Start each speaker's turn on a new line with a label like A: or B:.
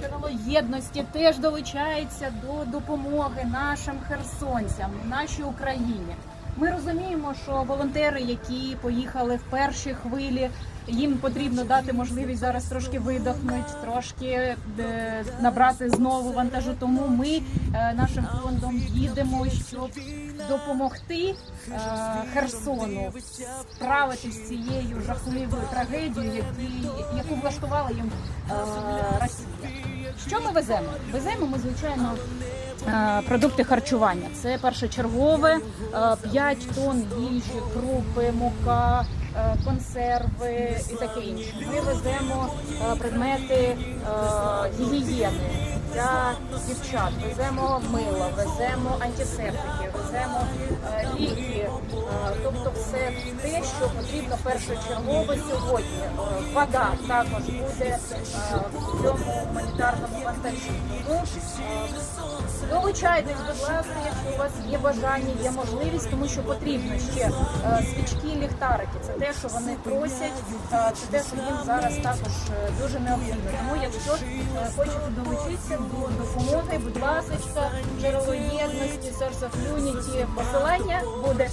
A: Джерело єдності теж долучається до допомоги нашим херсонцям, нашій Україні. Ми розуміємо, що волонтери, які поїхали в перші хвилі, їм потрібно дати можливість зараз трошки видохнути, трошки е, набрати знову вантажу. Тому ми е, нашим фондом їдемо, щоб допомогти е, Херсону справитися з цією жахливою трагедією, яку влаштувала їм. Що ми веземо? Веземо ми, звичайно, е, продукти харчування. Це першочергове, 5 тонн їжі, крупи, мука, е, консерви і таке інше. Ми веземо е, предмети е, гігієни для дівчат, веземо мило, веземо антисептики, веземо е, ліки, е, все те, що потрібно першочергово сьогодні. Е, Вода також буде е, в цьому гуманітарному вантажі. Тому е, долучайтесь, будь ласка, якщо у вас є бажання, є можливість, тому що потрібно ще свічки, ліхтарики. Це те, що вони просять, це те, що їм зараз також дуже необхідно. Тому якщо хочете долучитися до допомоги, будь ласка, джерело єдності, of Unity, посилання буде.